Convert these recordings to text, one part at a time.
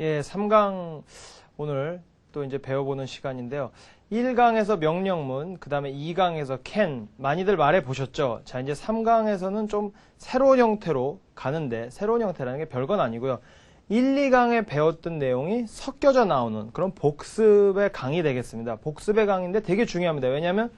예, 3강 오늘 또 이제 배워보는 시간인데요. 1강에서 명령문, 그 다음에 2강에서 can, 많이들 말해 보셨죠? 자, 이제 3강에서는 좀 새로운 형태로 가는데, 새로운 형태라는 게 별건 아니고요. 1, 2강에 배웠던 내용이 섞여져 나오는 그런 복습의 강이 되겠습니다. 복습의 강인데 되게 중요합니다. 왜냐하면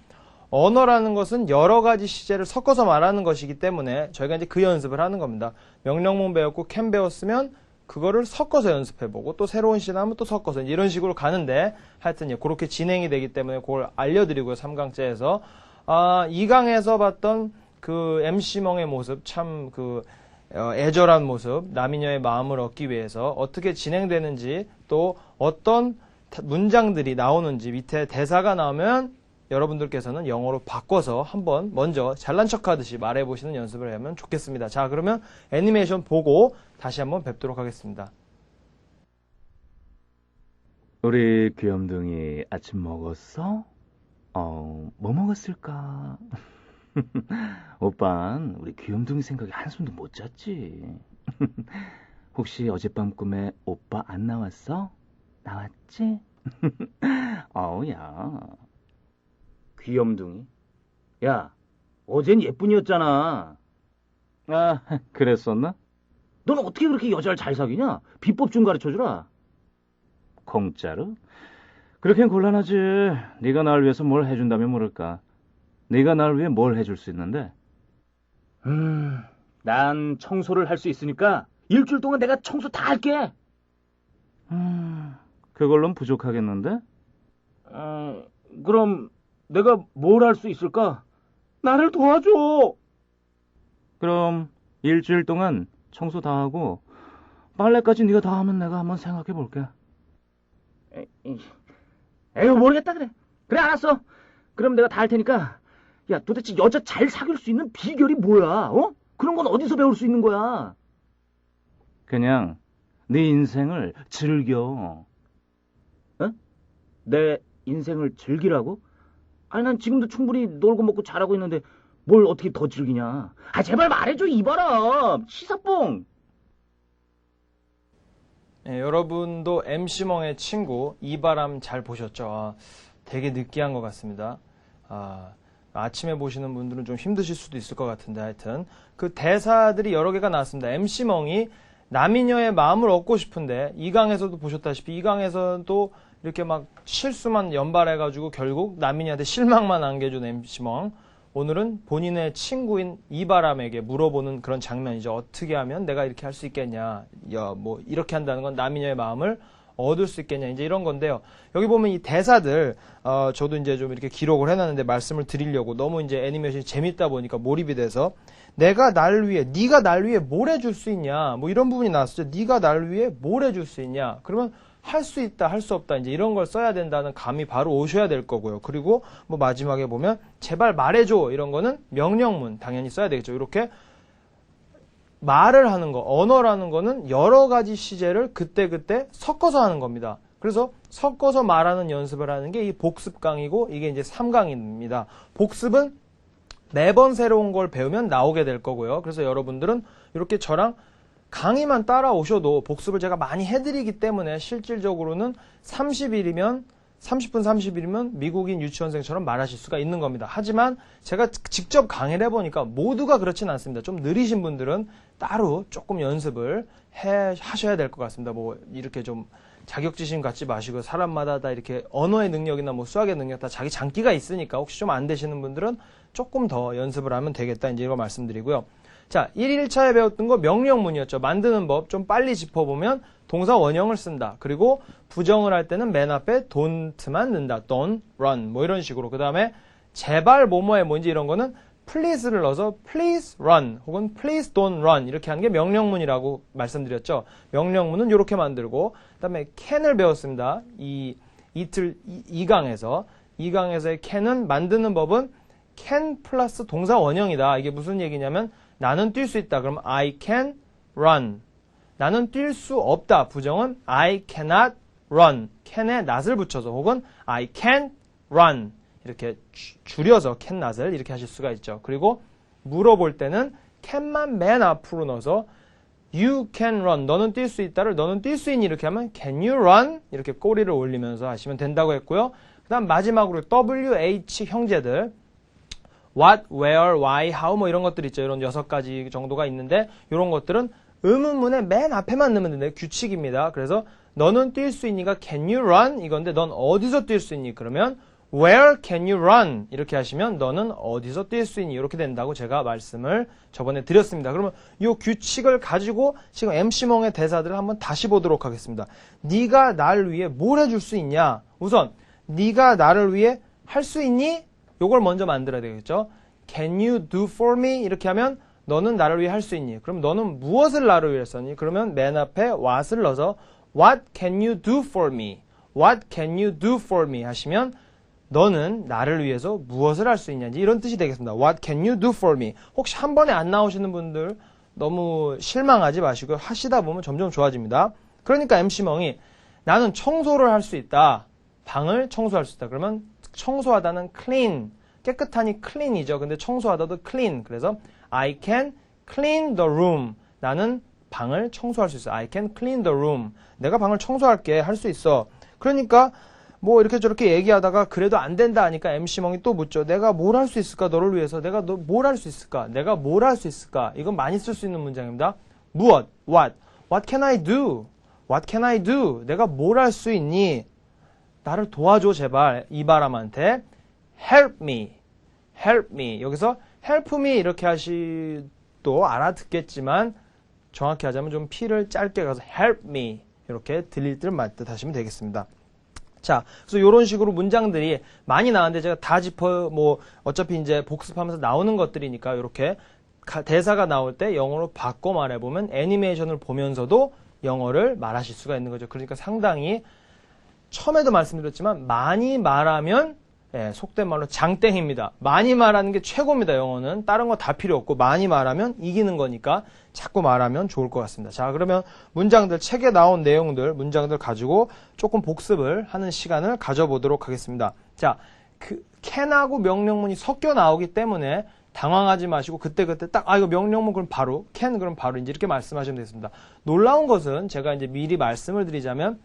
언어라는 것은 여러 가지 시제를 섞어서 말하는 것이기 때문에 저희가 이제 그 연습을 하는 겁니다. 명령문 배웠고 can 배웠으면 그거를 섞어서 연습해보고 또 새로운 시제 나오면 또 섞어서 이런 식으로 가는데 하여튼 예, 그렇게 진행이 되기 때문에 그걸 알려드리고요. 3강째에서 아, 2강에서 봤던 그 MC멍의 모습 참그 애절한 모습 남이녀의 마음을 얻기 위해서 어떻게 진행되는지 또 어떤 타- 문장들이 나오는지 밑에 대사가 나오면 여러분들께서는 영어로 바꿔서 한번 먼저 잘난 척 하듯이 말해보시는 연습을 하면 좋겠습니다. 자, 그러면 애니메이션 보고 다시 한번 뵙도록 하겠습니다. 우리 귀염둥이 아침 먹었어? 어, 뭐 먹었을까? 오빤 우리 귀염둥이 생각에 한숨도 못 잤지. 혹시 어젯밤 꿈에 오빠 안 나왔어? 나왔지? 어우야. 귀염둥이? 야, 어젠 예쁜이었잖아. 아, 그랬었나? 넌 어떻게 그렇게 여자를 잘 사귀냐? 비법 좀 가르쳐주라. 공짜로? 그렇게는 곤란하지. 네가 날 위해서 뭘 해준다면 모를까. 네가 날 위해 뭘 해줄 수 있는데? 음, 난 청소를 할 수 있으니까 일주일 동안 내가 청소 다 할게. 음, 그걸론 부족하겠는데? 어, 그럼 내가 뭘 할 수 있을까? 나를 도와줘. 그럼 일주일 동안 청소 다 하고 빨래까지 네가 다 하면 내가 한번 생각해 볼게. 에휴 모르겠다 그래. 그래 알았어. 그럼 내가 다 할 테니까. 야 도대체 여자 잘 사귈 수 있는 비결이 뭐야? 어? 그런 건 어디서 배울 수 있는 거야? 그냥 네 인생을 즐겨. 어? 내 인생을 즐기라고? 아니 난 지금도 충분히 놀고 먹고 잘하고 있는데 뭘 어떻게 더 즐기냐? 아 제발 말해줘 이봐라 시사뽕. 예, 여러분도 MC멍의 친구 이바람 잘 보셨죠? 아, 되게 느끼한 것 같습니다. 아, 아침에 보시는 분들은 좀 힘드실 수도 있을 것 같은데 하여튼 그 대사들이 여러 개가 나왔습니다. MC멍이 남이녀의 마음을 얻고 싶은데 이강에서도 보셨다시피 이강에서도 이렇게 막 실수만 연발해가지고 결국 남이녀한테 실망만 안겨준 MC멍 오늘은 본인의 친구인 이바람에게 물어보는 그런 장면이죠. 어떻게 하면 내가 이렇게 할 수 있겠냐. 야, 뭐, 이렇게 한다는 건 남이녀의 마음을 얻을 수 있겠냐. 이제 이런 건데요. 여기 보면 이 대사들, 어, 저도 이제 좀 이렇게 기록을 해놨는데 말씀을 드리려고 너무 이제 애니메이션이 재밌다 보니까 몰입이 돼서 내가 날 위해, 네가 날 위해 뭘 해줄 수 있냐. 뭐 이런 부분이 나왔었죠. 네가 날 위해 뭘 해줄 수 있냐. 그러면 할 수 있다, 할 수 없다, 이제 이런 걸 써야 된다는 감이 바로 오셔야 될 거고요. 그리고 뭐 마지막에 보면 제발 말해줘 이런 거는 명령문 당연히 써야 되겠죠. 이렇게 말을 하는 거, 언어라는 거는 여러 가지 시제를 그때그때 섞어서 하는 겁니다. 그래서 섞어서 말하는 연습을 하는 게 이 복습강이고 이게 이제 3강입니다. 복습은 매번 새로운 걸 배우면 나오게 될 거고요. 그래서 여러분들은 이렇게 저랑 강의만 따라오셔도 복습을 제가 많이 해드리기 때문에 실질적으로는 30일이면 30분 30일이면 미국인 유치원생처럼 말하실 수가 있는 겁니다. 하지만 제가 직접 강의를 해보니까 모두가 그렇진 않습니다. 좀 느리신 분들은 따로 조금 연습을 해 하셔야 될 것 같습니다. 뭐 이렇게 좀 자격지심 갖지 마시고 사람마다 다 이렇게 언어의 능력이나 뭐 수학의 능력 다 자기 장기가 있으니까 혹시 좀 안 되시는 분들은 조금 더 연습을 하면 되겠다 이제 이거 말씀드리고요. 자, 1일차에 배웠던 거 명령문이었죠. 만드는 법 좀 빨리 짚어보면 동사 원형을 쓴다. 그리고 부정을 할 때는 맨 앞에 don't만 넣는다. don't, run 뭐 이런 식으로. 그 다음에 제발 뭐뭐해 뭔지 이런 거는 please를 넣어서 please run 혹은 please don't run 이렇게 하는 게 명령문이라고 말씀드렸죠. 명령문은 이렇게 만들고 그다음에 can을 배웠습니다. 이 이틀 이, 2강에서 2강에서의 can은 만드는 법은 can 플러스 동사 원형이다. 이게 무슨 얘기냐면 나는 뛸 수 있다. 그럼 I can run. 나는 뛸 수 없다. 부정은 I cannot run. can에 not을 붙여서 혹은 I can't run. 이렇게 주- 줄여서 not을 이렇게 하실 수가 있죠. 그리고 물어볼 때는 can만 맨 앞으로 넣어서 You can run. 너는 뛸 수 있다를 너는 뛸 수 있니? 이렇게 하면 can you run? 이렇게 꼬리를 올리면서 하시면 된다고 했고요. 그 다음 마지막으로 WH 형제들. what, where, why, how 뭐 이런 것들 있죠. 이런 여섯 가지 정도가 있는데 이런 것들은 의문문의 맨 앞에만 넣으면 되는데 규칙입니다. 그래서 너는 뛸 수 있니가 can you run? 이건데 넌 어디서 뛸 수 있니? 그러면 where can you run? 이렇게 하시면 너는 어디서 뛸 수 있니? 이렇게 된다고 제가 말씀을 저번에 드렸습니다. 그러면 이 규칙을 가지고 지금 MC몽의 대사들을 한번 다시 보도록 하겠습니다. 네가 나를 위해 뭘 해줄 수 있냐? 우선 네가 나를 위해 할 수 있니? 요걸 먼저 만들어야 되겠죠. Can you do for me? 이렇게 하면 너는 나를 위해 할 수 있니? 그럼 너는 무엇을 나를 위해 했었니? 그러면 맨 앞에 what을 넣어서 What can you do for me? What can you do for me? 하시면 너는 나를 위해서 무엇을 할 수 있냐지 이런 뜻이 되겠습니다. What can you do for me? 혹시 한 번에 안 나오시는 분들 너무 실망하지 마시고 하시다 보면 점점 좋아집니다. 그러니까 MC멍이 나는 청소를 할 수 있다. 방을 청소할 수 있다. 그러면 청소하다는 clean, 깨끗하니 clean이죠. 근데 청소하다도 clean. 그래서 I can clean the room. 나는 방을 청소할 수 있어. I can clean the room. 내가 방을 청소할게. 할 수 있어. 그러니까 뭐 이렇게 저렇게 얘기하다가 그래도 안 된다 하니까 MC멍이 또 묻죠. 내가 뭘 할 수 있을까? 너를 위해서. 내가 너뭘할 수 있을까? 내가 뭘 할 수 있을까? 이건 많이 쓸 수 있는 문장입니다. 무엇? What? What can I do? What can I do? 내가 뭘 할 수 있니? 나를 도와줘 제발 이 바람한테 help me help me 여기서 help me 이렇게 하시도 알아듣겠지만 정확히 하자면 좀 P를 짧게 가서 help me 이렇게 들릴 듯 말 듯 하시면 되겠습니다. 자, 그래서 이런 식으로 문장들이 많이 나왔는데 제가 다 짚어 뭐 어차피 이제 복습하면서 나오는 것들이니까 이렇게 가- 대사가 나올 때 영어로 바꿔 말해 보면 애니메이션을 보면서도 영어를 말하실 수가 있는 거죠. 그러니까 상당히 처음에도 말씀드렸지만 많이 말하면 예, 속된 말로 장땡입니다. 많이 말하는 게 최고입니다. 영어는 다른 거 다 필요 없고 많이 말하면 이기는 거니까 자꾸 말하면 좋을 것 같습니다. 자 그러면 문장들 책에 나온 내용들 문장들 가지고 조금 복습을 하는 시간을 가져보도록 하겠습니다. 자 그 can하고 명령문이 섞여 나오기 때문에 당황하지 마시고 그때그때 딱, 아, 이거 명령문 그럼 바로, can 그럼 바로 이제 이렇게 말씀하시면 되겠습니다. 놀라운 것은 제가 이제 미리 말씀을 드리자면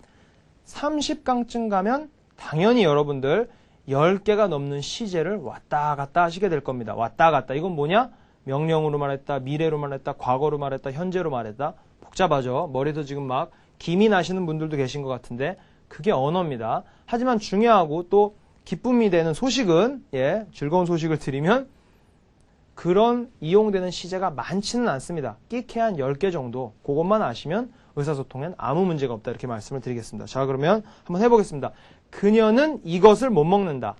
30강쯤 가면 당연히 여러분들 10개가 넘는 시제를 왔다 갔다 하시게 될 겁니다. 왔다 갔다. 이건 뭐냐? 명령으로 말했다, 미래로 말했다, 과거로 말했다, 현재로 말했다. 복잡하죠? 머리도 지금 막 김이 나시는 분들도 계신 것 같은데 그게 언어입니다. 하지만 중요하고 또 기쁨이 되는 소식은 예, 즐거운 소식을 드리면 그런 이용되는 시제가 많지는 않습니다. 끼케 한 10개 정도. 그것만 아시면 의사소통엔 아무 문제가 없다. 이렇게 말씀을 드리겠습니다. 자, 그러면 한번 해보겠습니다. 그녀는 이것을 못 먹는다.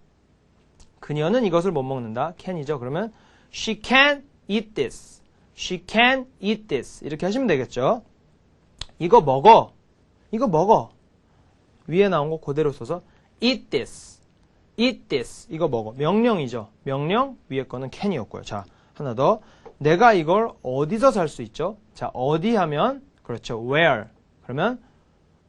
그녀는 이것을 못 먹는다. can이죠. 그러면 she can eat this. she can eat this. 이렇게 하시면 되겠죠. 이거 먹어. 이거 먹어. 위에 나온 거 그대로 써서 eat this. eat this. 이거 먹어. 명령이죠. 명령 위에 거는 can이었고요. 자, 하나 더. 내가 이걸 어디서 살 수 있죠? 자, 어디 하면 그렇죠. where. 그러면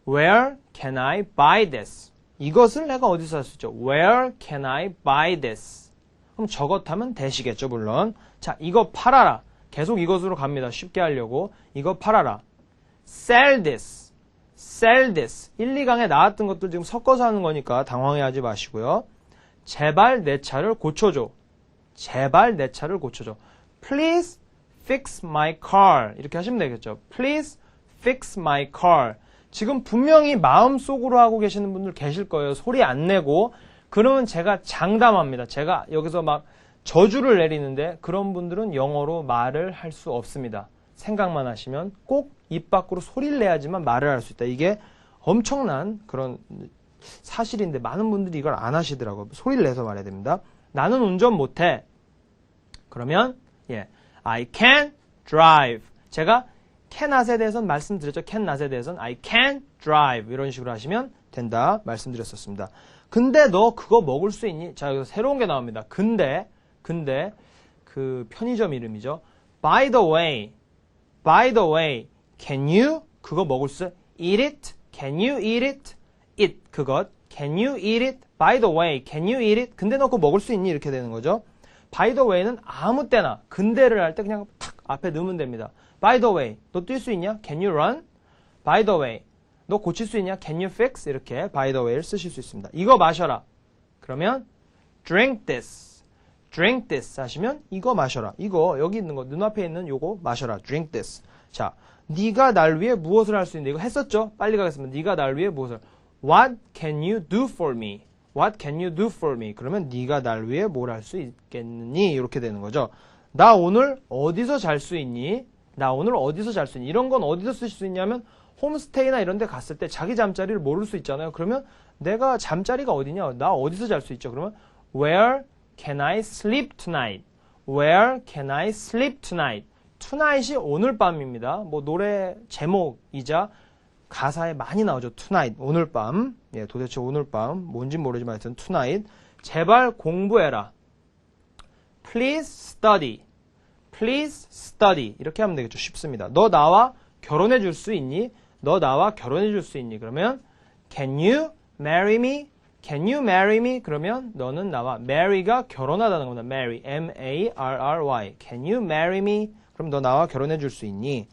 where can I buy this? 이것을 내가 어디서 살수 있죠? Where can I buy this? 그럼 저것 하면 되시겠죠, 물론. 자, 이거 팔아라. 계속 이것으로 갑니다. 쉽게 하려고. 이거 팔아라. Sell this. Sell this. 1, 2강에 나왔던 것들 지금 섞어서 하는 거니까 당황해하지 마시고요. 제발 내 차를 고쳐줘. 제발 내 차를 고쳐줘. Please fix my car. 이렇게 하시면 되겠죠. Please fix my car. 지금 분명히 마음속으로 하고 계시는 분들 계실 거예요. 소리 안 내고. 그러면 제가 장담합니다. 제가 여기서 막 저주를 내리는데 그런 분들은 영어로 말을 할 수 없습니다. 생각만 하시면 꼭 입 밖으로 소리를 내야지만 말을 할 수 있다. 이게 엄청난 그런 사실인데 많은 분들이 이걸 안 하시더라고요. 소리를 내서 말해야 됩니다. 나는 운전 못해. 그러면 예, I can drive. 제가 can not에 대해서는 말씀드렸죠. can not에 대해서는 I can drive 이런 식으로 하시면 된다 말씀드렸었습니다. 근데 너 그거 먹을 수 있니? 자 여기서 새로운 게 나옵니다. 근데 근데 그 편의점 이름이죠. By the way, by the way, can you 그거 먹을 수? Eat it? Can you eat it? It 그것. Can you eat it? By the way, can you eat it? 근데 너 그거 먹을 수 있니? 이렇게 되는 거죠. By the way는 아무 때나 근대를 할 때 그냥 탁 앞에 넣으면 됩니다. By the way, 너 뛸 수 있냐? Can you run? By the way, 너 고칠 수 있냐? Can you fix? 이렇게 by the way를 쓰실 수 있습니다. 이거 마셔라. 그러면 drink this. drink this 하시면 이거 마셔라. 이거 여기 있는 거 눈앞에 있는 요거 마셔라. drink this. 자, 네가 날 위해 무엇을 할 수 있는데 이거 했었죠? 빨리 가겠습니다. 네가 날 위해 무엇을 What can you do for me? What can you do for me? 그러면 네가 날 위해 뭘 할 수 있겠느니? 이렇게 되는 거죠. 나 오늘 어디서 잘 수 있니? 나 오늘 어디서 잘 수 있니? 이런 건 어디서 쓰실 수 있냐면 홈스테이나 이런 데 갔을 때 자기 잠자리를 모를 수 있잖아요. 그러면 내가 잠자리가 어디냐? 나 어디서 잘 수 있죠? 그러면 Where can I sleep tonight? Where can I sleep tonight? tonight이 오늘 밤입니다. 뭐 노래 제목이자 가사에 많이 나오죠. tonight 오늘 밤. 예, 도대체 오늘 밤 뭔진 모르지만 하여튼 tonight 제발 공부해라. Please study. Please study. 이렇게 하면 되겠죠. 쉽습니다. 너 나와 결혼해 줄 수 있니? 너 나와 결혼해 줄 수 있니? 그러면 Can you marry me? Can you marry me? 그러면 너는 나와 marry가 결혼하다는 겁니다. marry, M-A-R-R-Y. Can you marry me? 그럼 너 나와 결혼해 줄 수 있니?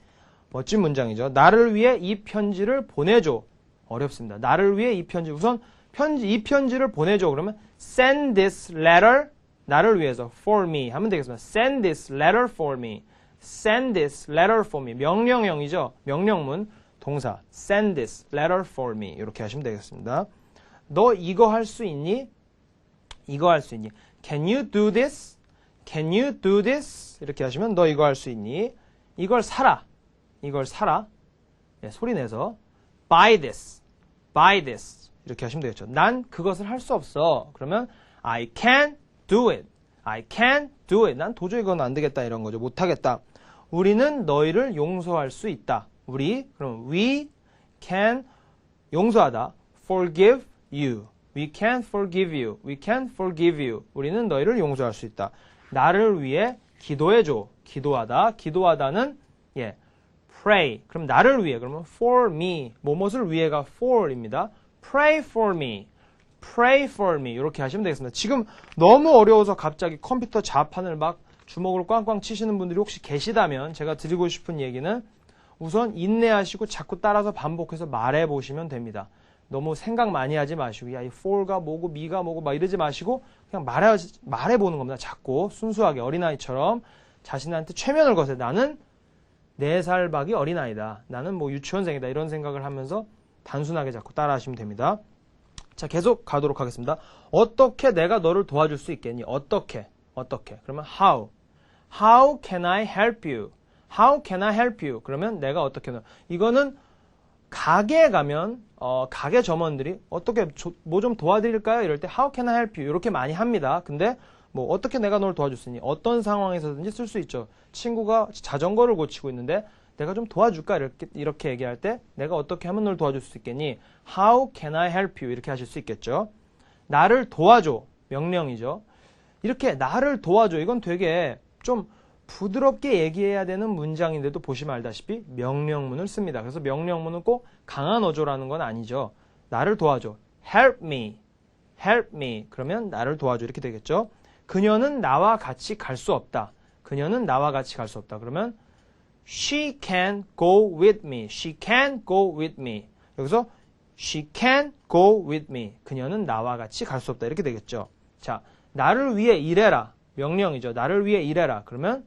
멋진 문장이죠. 나를 위해 이 편지를 보내줘. 어렵습니다. 나를 위해 이 편지. 우선 편지, 이 편지를 보내줘. 그러면 send this letter. 나를 위해서 for me 하면 되겠습니다. send this letter for me. send this letter for me. 명령형이죠. 명령문 동사 send this letter for me. 이렇게 하시면 되겠습니다. 너 이거 할 수 있니? 이거 할 수 있니? Can you do this? Can you do this? 이렇게 하시면 너 이거 할 수 있니? 이걸 사라. 이걸 사라. 예, 소리 내서 buy this. buy this. 이렇게 하시면 되겠죠. 난 그것을 할 수 없어. 그러면 I can do it. I can do it. 난 도저히 그건 안 되겠다 이런 거죠. 못 하겠다. 우리는 너희를 용서할 수 있다. 우리 그럼 we can 용서하다. forgive you. We can forgive you. We can forgive you. 우리는 너희를 용서할 수 있다. 나를 위해 기도해 줘. 기도하다. 기도하다는 예. pray. 그럼 나를 위해. 그러면 for me. 뭐뭇을 위해가 for입니다. pray for me. Pray for me. 이렇게 하시면 되겠습니다. 지금 너무 어려워서 갑자기 컴퓨터 자판을 막 주먹으로 꽝꽝 치시는 분들이 혹시 계시다면 제가 드리고 싶은 얘기는 우선 인내하시고 자꾸 따라서 반복해서 말해 보시면 됩니다. 너무 생각 많이 하지 마시고 야이 for가 뭐고 me가 뭐고 막 이러지 마시고 그냥 말해 말해 보는 겁니다. 자꾸 순수하게 어린아이처럼 자신한테 최면을 거세요. 나는 네살 박이 어린아이다. 나는 뭐 유치원생이다. 이런 생각을 하면서 단순하게 자꾸 따라하시면 됩니다. 자, 계속 가도록 하겠습니다. 어떻게 내가 너를 도와줄 수 있겠니? 어떻게? 어떻게? 그러면 how. How can I help you? How can I help you? 그러면 내가 어떻게 너 이거는 가게에 가면 어, 가게 점원들이 어떻게 뭐 좀 도와드릴까요? 이럴 때 How can I help you? 이렇게 많이 합니다. 근데 뭐 어떻게 내가 널 도와줄 수 있니? 어떤 상황에서든지 쓸 수 있죠. 친구가 자전거를 고치고 있는데 내가 좀 도와줄까? 이렇게, 이렇게 얘기할 때 내가 어떻게 하면 널 도와줄 수 있겠니? How can I help you? 이렇게 하실 수 있겠죠. 나를 도와줘. 명령이죠. 이렇게 나를 도와줘. 이건 되게 좀 부드럽게 얘기해야 되는 문장인데도 보시면 알다시피 명령문을 씁니다. 그래서 명령문은 꼭 강한 어조라는 건 아니죠. 나를 도와줘. help me. help me. 그러면 나를 도와줘. 이렇게 되겠죠. 그녀는 나와 같이 갈 수 없다. 그녀는 나와 같이 갈 수 없다. 그러면 she can go with me. she can go with me. 여기서 she can go with me. 그녀는 나와 같이 갈 수 없다. 이렇게 되겠죠. 자, 나를 위해 일해라. 명령이죠. 나를 위해 일해라. 그러면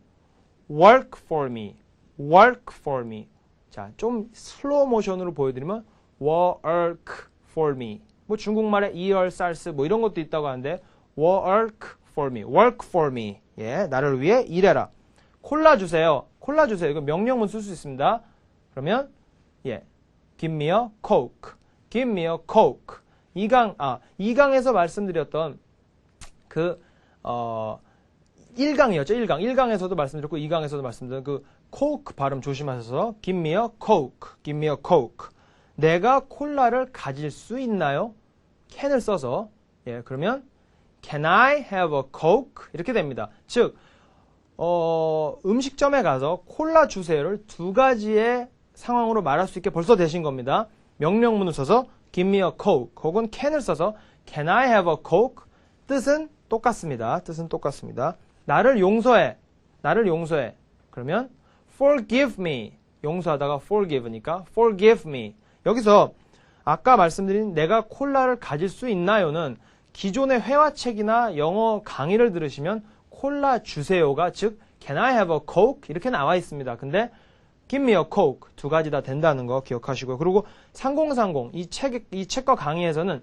work for me. work for me. 자, 좀 슬로우 모션으로 보여드리면 work for me. 뭐 중국말에 이얼살스 뭐 이런 것도 있다고 하는데 work for me. work for me. 예, 나를 위해 일해라. 콜라 주세요. 콜라 주세요. 이거 명령문 쓸 수 있습니다. 그러면 예, give me a coke. give me a coke. 2강 아, 2강에서 말씀드렸던 그 어, 1강이었죠. 1강. 1강에서도 말씀드렸고 2강에서도 말씀드린 그 coke 발음 조심하셔서 give me a coke. give me a coke. 내가 콜라를 가질 수 있나요? can을 써서 예, 그러면 can I have a coke? 이렇게 됩니다. 즉 어, 음식점에 가서 콜라 주세요를 두 가지의 상황으로 말할 수 있게 벌써 되신 겁니다. 명령문을 써서 give me a coke 혹은 can을 써서 can I have a coke? 뜻은 똑같습니다. 뜻은 똑같습니다. 나를 용서해. 나를 용서해. 그러면 forgive me. 용서하다가 forgive니까 forgive me. 여기서 아까 말씀드린 내가 콜라를 가질 수 있나요는 기존의 회화책이나 영어 강의를 들으시면 콜라 주세요가 즉 can I have a coke 이렇게 나와 있습니다. 근데 give me a coke 두 가지 다 된다는 거 기억하시고요. 그리고 3030 이 책 이 책과 강의에서는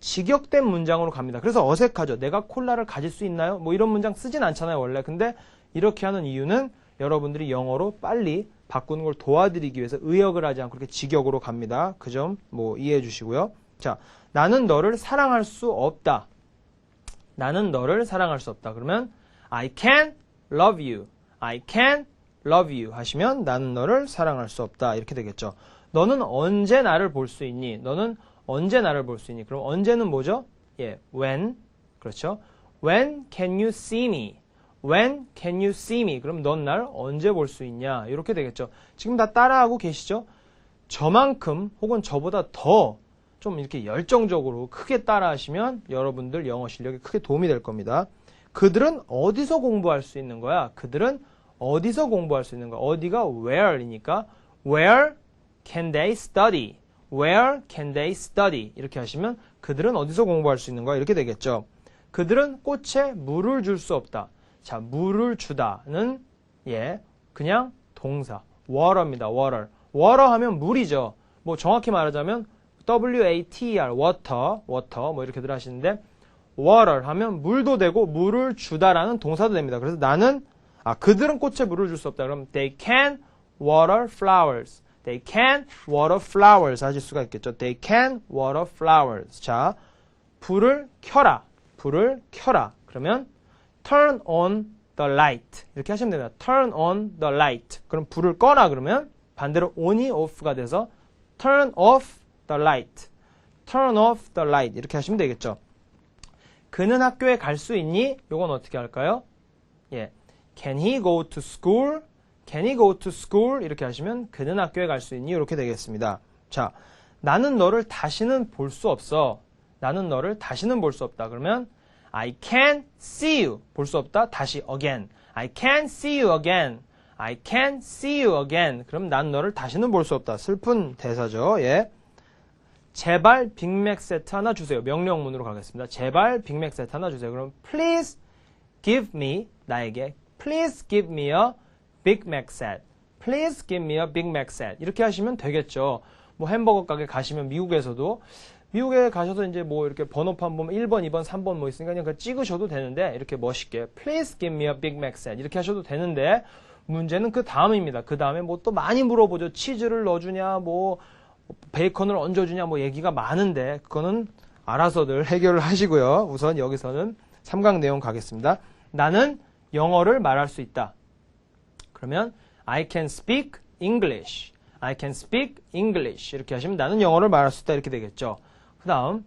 직역된 문장으로 갑니다. 그래서 어색하죠. 내가 콜라를 가질 수 있나요? 뭐 이런 문장 쓰진 않잖아요, 원래. 근데 이렇게 하는 이유는 여러분들이 영어로 빨리 바꾸는 걸 도와드리기 위해서 의역을 하지 않고 이렇게 직역으로 갑니다. 그 점 뭐 이해해 주시고요. 자, 나는 너를 사랑할 수 없다. 나는 너를 사랑할 수 없다. 그러면 I can love you. I can love you 하시면 나는 너를 사랑할 수 없다. 이렇게 되겠죠. 너는 언제 나를 볼 수 있니? 너는 언제 나를 볼 수 있니? 그럼 언제는 뭐죠? 예, when. 그렇죠? When can you see me? When can you see me? 그럼 넌 날 언제 볼 수 있냐? 이렇게 되겠죠. 지금 다 따라하고 계시죠? 저만큼 혹은 저보다 더 좀 이렇게 열정적으로 크게 따라하시면 여러분들 영어 실력에 크게 도움이 될 겁니다. 그들은 어디서 공부할 수 있는 거야? 그들은 어디서 공부할 수 있는 거야? 어디가 where이니까 where can they study? Where can they study? 이렇게 하시면 그들은 어디서 공부할 수 있는 거야? 이렇게 되겠죠. 그들은 꽃에 물을 줄 수 없다. 자, 물을 주다는 예, 그냥 동사 water입니다. water. water 하면 물이죠. 뭐 정확히 말하자면 W-A-T-E-R, water, water 뭐 이렇게들 하시는데 water 하면 물도 되고 물을 주다라는 동사도 됩니다. 그래서 나는 아 그들은 꽃에 물을 줄 수 없다. 그럼 they can water flowers. They can water flowers 하실 수가 있겠죠. They can water flowers. 자, 불을 켜라. 불을 켜라. 그러면 turn on the light. 이렇게 하시면 됩니다. turn on the light. 그럼 불을 꺼라 그러면 반대로 on이 off가 돼서 turn off the light. turn off the light. 이렇게 하시면 되겠죠. 그는 학교에 갈 수 있니? 요건 어떻게 할까요? 예. Can he go to school? Can he go to school? 이렇게 하시면 그는 학교에 갈 수 있니? 이렇게 되겠습니다. 자, 나는 너를 다시는 볼 수 없어. 나는 너를 다시는 볼 수 없다. 그러면 I can see you. 볼 수 없다. 다시 again. I can see you again. I can see you again. 그럼 난 너를 다시는 볼 수 없다. 슬픈 대사죠. 예. 제발 빅맥 세트 하나 주세요. 명령문으로 가겠습니다. 제발 빅맥 세트 하나 주세요. 그럼 please give me 나에게 please give me a Big Mac set. Please give me a Big Mac set. 이렇게 하시면 되겠죠. 뭐 햄버거 가게 가시면 미국에서도 미국에 가셔서 이제 뭐 이렇게 번호판 보면 1번, 2번, 3번 뭐 있으니까 그냥 찍으셔도 되는데 이렇게 멋있게 Please give me a Big Mac set. 이렇게 하셔도 되는데 문제는 그 다음입니다. 그 다음에 뭐 또 많이 물어보죠. 치즈를 넣어주냐, 뭐 베이컨을 얹어주냐, 뭐 얘기가 많은데 그거는 알아서들 해결을 하시고요. 우선 여기서는 삼강 내용 가겠습니다. 나는 영어를 말할 수 있다. 그러면 I can speak English. I can speak English. 이렇게 하시면 나는 영어를 말할 수 있다. 이렇게 되겠죠. 그 다음,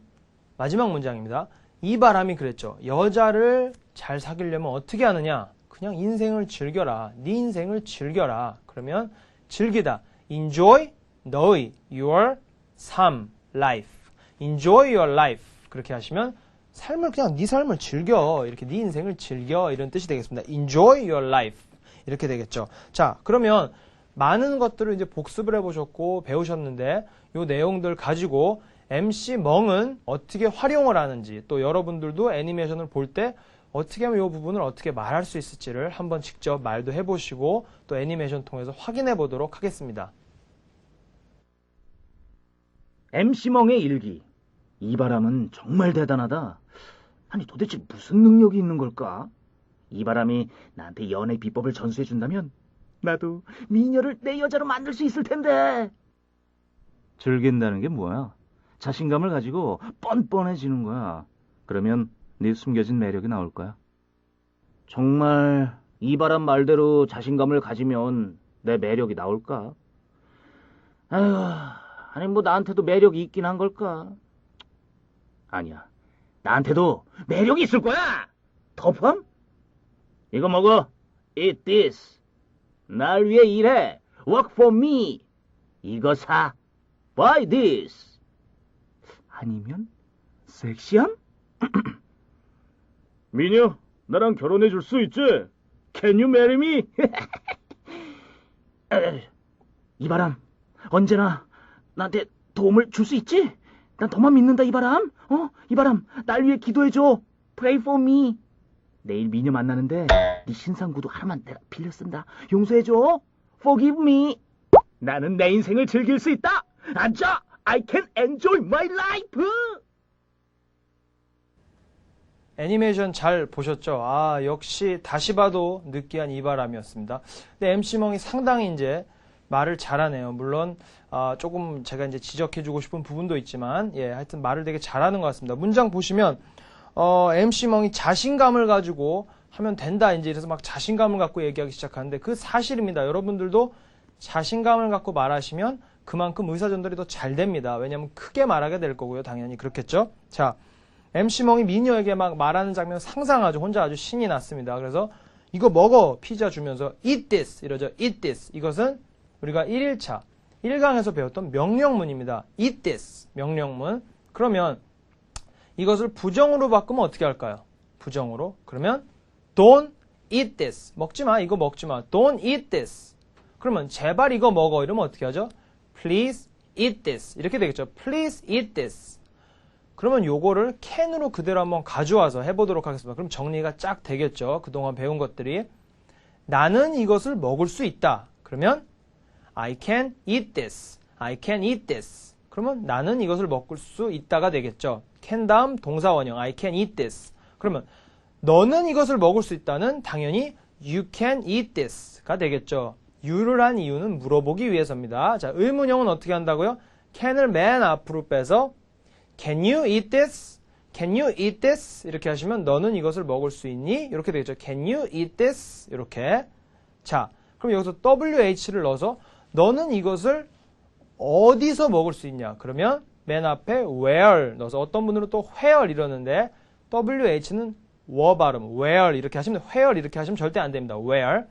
마지막 문장입니다. 이 바람이 그랬죠. 여자를 잘 사귀려면 어떻게 하느냐? 그냥 인생을 즐겨라. 네 인생을 즐겨라. 그러면 즐기다. Enjoy 너의 your 삶 life. Enjoy your life. 그렇게 하시면 삶을 그냥 네 삶을 즐겨. 이렇게 네 인생을 즐겨. 이런 뜻이 되겠습니다. Enjoy your life. 이렇게 되겠죠. 자, 그러면 많은 것들을 이제 복습을 해보셨고 배우셨는데 이 내용들 가지고 MC 멍은 어떻게 활용을 하는지 또 여러분들도 애니메이션을 볼 때 어떻게 하면 이 부분을 어떻게 말할 수 있을지를 한번 직접 말도 해보시고 또 애니메이션 통해서 확인해 보도록 하겠습니다. MC멍의 일기. 이 바람은 정말 대단하다. 아니 도대체 무슨 능력이 있는 걸까? 이 바람이 나한테 연애 비법을 전수해 준다면 나도 미녀를 내 여자로 만들 수 있을 텐데. 즐긴다는 게 뭐야? 자신감을 가지고 뻔뻔해지는 거야. 그러면 네 숨겨진 매력이 나올 거야. 정말 이 바람 말대로 자신감을 가지면 내 매력이 나올까? 아휴, 아니 뭐 나한테도 매력이 있긴 한 걸까? 아니야. 나한테도 매력이 있을 거야. 터프함? 이거 먹어. Eat this. 날 위해 일해. Work for me. 이거 사. Buy this. 아니면 섹시함? 미녀, 나랑 결혼해 줄 수 있지? Can you marry me? 에, 이바람, 언제나 나한테 도움을 줄 수 있지? 난 너만 믿는다, 이바람. 어? 이바람, 날 위해 기도해줘. Pray for me. 내일 미녀 만나는데 네 신상 구두 하나만 내가 빌려 쓴다. 용서해줘. Forgive me. 나는 내 인생을 즐길 수 있다. 앉아. I can enjoy my life. 애니메이션 잘 보셨죠? 아, 역시 다시 봐도 느끼한 이바람이었습니다. 근데 MC멍이 상당히 이제 말을 잘하네요. 물론, 아, 조금 제가 이제 지적해주고 싶은 부분도 있지만, 예, 하여튼 말을 되게 잘하는 것 같습니다. 문장 보시면, 어, MC멍이 자신감을 가지고 하면 된다. 이제 이래서 막 자신감을 갖고 얘기하기 시작하는데 그 사실입니다. 여러분들도 자신감을 갖고 말하시면 그만큼 의사전달이 더 잘 됩니다. 왜냐하면 크게 말하게 될 거고요. 당연히 그렇겠죠? 자, MC멍이 미녀에게 막 말하는 장면 상상하죠. 혼자 아주 신이 났습니다. 그래서 이거 먹어 피자 주면서 eat this 이러죠. eat this 이것은 우리가 1일차 1강에서 배웠던 명령문입니다. eat this 명령문. 그러면 이것을 부정으로 바꾸면 어떻게 할까요? 부정으로. 그러면 don't eat this. 먹지 마. 이거 먹지 마. don't eat this. 그러면 제발 이거 먹어. 이러면 어떻게 하죠? please eat this. 이렇게 되겠죠. please eat this. 그러면 요거를 can으로 그대로 한번 가져와서 해보도록 하겠습니다. 그럼 정리가 쫙 되겠죠. 그동안 배운 것들이. 나는 이것을 먹을 수 있다. 그러면 I can eat this. I can eat this. 그러면 나는 이것을 먹을 수 있다가 되겠죠. can 다음 동사 원형 I can eat this. 그러면 너는 이것을 먹을 수 있다는 당연히 you can eat this가 되겠죠. you를 한 이유는 물어보기 위해서입니다. 자, 의문형은 어떻게 한다고요? can을 맨 앞으로 빼서 can you eat this? can you eat this? 이렇게 하시면 너는 이것을 먹을 수 있니? 이렇게 되겠죠. can you eat this? 이렇게. 자, 그럼 여기서 wh를 넣어서 너는 이것을 어디서 먹을 수 있냐? 그러면 맨 앞에 where 넣어서 어떤 분들은 또 where 이러는데 wh는 워 발음 where 이렇게 하시면 where 이렇게 하시면 절대 안 됩니다. where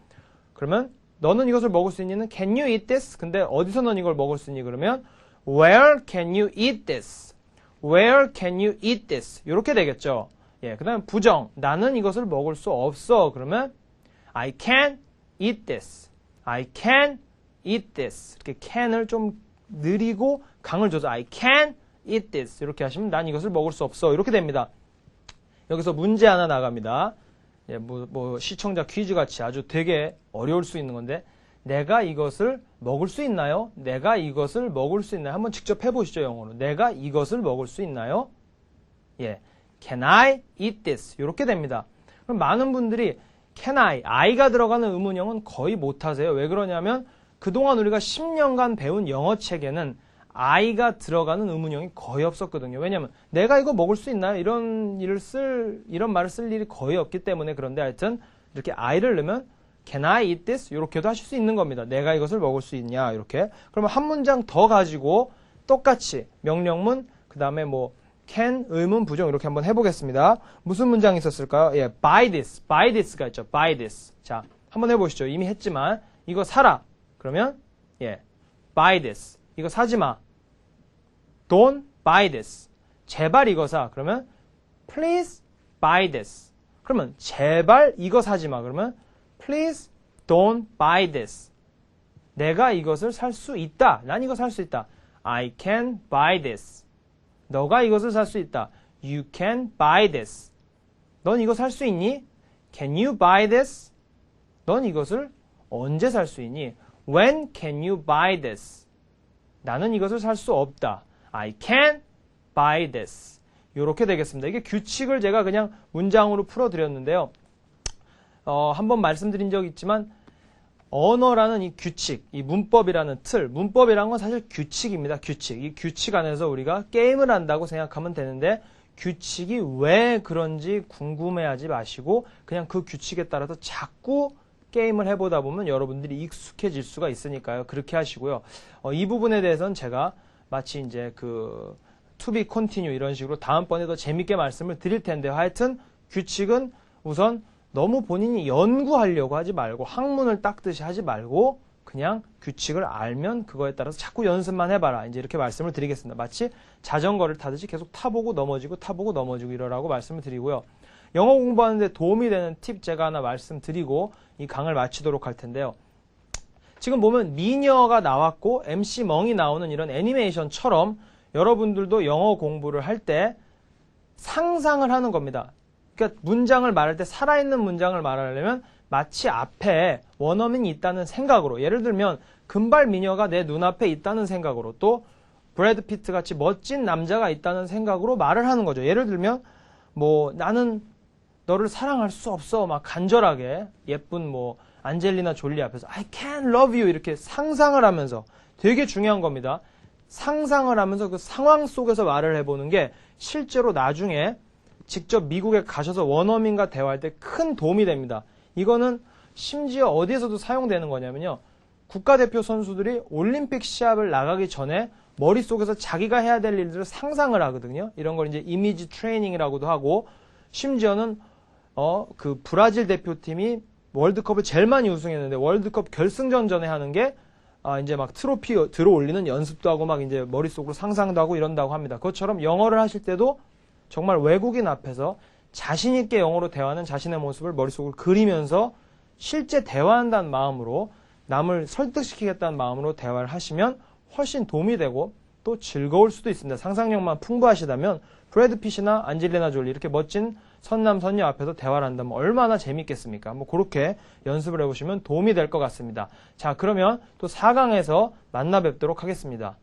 그러면 너는 이것을 먹을 수 있니는 can you eat this? 근데 어디서 넌 이걸 먹을 수 있니? 그러면 where can you eat this? where can you eat this? 이렇게 되겠죠. 예, 그다음 부정 나는 이것을 먹을 수 없어. 그러면 I can eat this. I can eat this. 이렇게 can을 좀 느리고 강을 줘서 I can eat this. 이렇게 하시면 난 이것을 먹을 수 없어. 이렇게 됩니다. 여기서 문제 하나 나갑니다. 예, 뭐, 뭐 시청자 퀴즈 같이 아주 되게 어려울 수 있는 건데 내가 이것을 먹을 수 있나요? 내가 이것을 먹을 수 있나요? 한번 직접 해보시죠 영어로. 내가 이것을 먹을 수 있나요? 예, can I eat this? 이렇게 됩니다. 그럼 많은 분들이 can I, I가 들어가는 의문형은 거의 못하세요. 왜 그러냐면 그동안 우리가 10년간 배운 영어 책에는 I가 들어가는 의문형이 거의 없었거든요. 왜냐면 내가 이거 먹을 수 있나요? 이런 일을 쓸 이런 말을 쓸 일이 거의 없기 때문에 그런데 하여튼 이렇게 I를 넣으면 Can I eat this? 이렇게도 하실 수 있는 겁니다. 내가 이것을 먹을 수 있냐 이렇게. 그러면 한 문장 더 가지고 똑같이 명령문 그 다음에 뭐 can 의문 부정 이렇게 한번 해보겠습니다. 무슨 문장이 있었을까요? 예, buy this, buy this가 있죠. buy this. 자, 한번 해보시죠. 이미 했지만 이거 사라. 그러면 예, buy this. 이거 사지 마. Don't buy this. 제발 이거 사. 그러면 please buy this. 그러면 제발 이거 사지 마. 그러면 please don't buy this. 내가 이것을 살 수 있다. 난 이거 살 수 있다. I can buy this. 너가 이것을 살 수 있다. You can buy this. 넌 이거 살 수 있니? Can you buy this? 넌 이것을 언제 살 수 있니? When can you buy this? 나는 이것을 살 수 없다. I can buy this. 이렇게 되겠습니다. 이게 규칙을 제가 그냥 문장으로 풀어드렸는데요. 어, 한번 말씀드린 적 있지만 언어라는 이 규칙, 이 문법이라는 틀, 문법이라는 건 사실 규칙입니다. 규칙. 이 규칙 안에서 우리가 게임을 한다고 생각하면 되는데 규칙이 왜 그런지 궁금해하지 마시고 그냥 그 규칙에 따라서 자꾸 게임을 해보다 보면 여러분들이 익숙해질 수가 있으니까요. 그렇게 하시고요. 어, 이 부분에 대해서는 제가 마치 이제 그 be continue 이런 식으로 다음번에 더 재밌게 말씀을 드릴 텐데요. 하여튼 규칙은 우선 너무 본인이 연구하려고 하지 말고 학문을 닦듯이 하지 말고 그냥 규칙을 알면 그거에 따라서 자꾸 연습만 해봐라. 이제 이렇게 말씀을 드리겠습니다. 마치 자전거를 타듯이 계속 타보고 넘어지고 타보고 넘어지고 이러라고 말씀을 드리고요. 영어 공부하는데 도움이 되는 팁 제가 하나 말씀드리고 이 강을 마치도록 할 텐데요. 지금 보면 미녀가 나왔고 MC 멍이 나오는 이런 애니메이션처럼 여러분들도 영어 공부를 할 때 상상을 하는 겁니다. 그러니까 문장을 말할 때 살아있는 문장을 말하려면 마치 앞에 원어민이 있다는 생각으로 예를 들면 금발 미녀가 내 눈앞에 있다는 생각으로 또 브래드 피트 같이 멋진 남자가 있다는 생각으로 말을 하는 거죠. 예를 들면 뭐 나는 너를 사랑할 수 없어 막 간절하게 예쁜 뭐 안젤리나 졸리 앞에서 I can love you 이렇게 상상을 하면서 되게 중요한 겁니다. 상상을 하면서 그 상황 속에서 말을 해보는 게 실제로 나중에 직접 미국에 가셔서 원어민과 대화할 때 큰 도움이 됩니다. 이거는 심지어 어디에서도 사용되는 거냐면요. 국가대표 선수들이 올림픽 시합을 나가기 전에 머릿속에서 자기가 해야 될 일들을 상상을 하거든요. 이런 걸 이제 이미지 트레이닝이라고도 하고 심지어는 어, 그 브라질 대표팀이 월드컵을 제일 많이 우승했는데 월드컵 결승전 전에 하는 게 아, 이제 막 트로피 들어 올리는 연습도 하고 막 이제 머릿속으로 상상도 하고 이런다고 합니다. 그것처럼 영어를 하실 때도 정말 외국인 앞에서 자신있게 영어로 대화하는 자신의 모습을 머릿속으로 그리면서 실제 대화한다는 마음으로 남을 설득시키겠다는 마음으로 대화를 하시면 훨씬 도움이 되고 또 즐거울 수도 있습니다. 상상력만 풍부하시다면 브래드 핏이나 안젤리나 졸리 이렇게 멋진 선남 선녀 앞에서 대화를 한다면 얼마나 재밌겠습니까? 뭐 그렇게 연습을 해보시면 도움이 될 것 같습니다. 자 그러면 또 4강에서 만나 뵙도록 하겠습니다.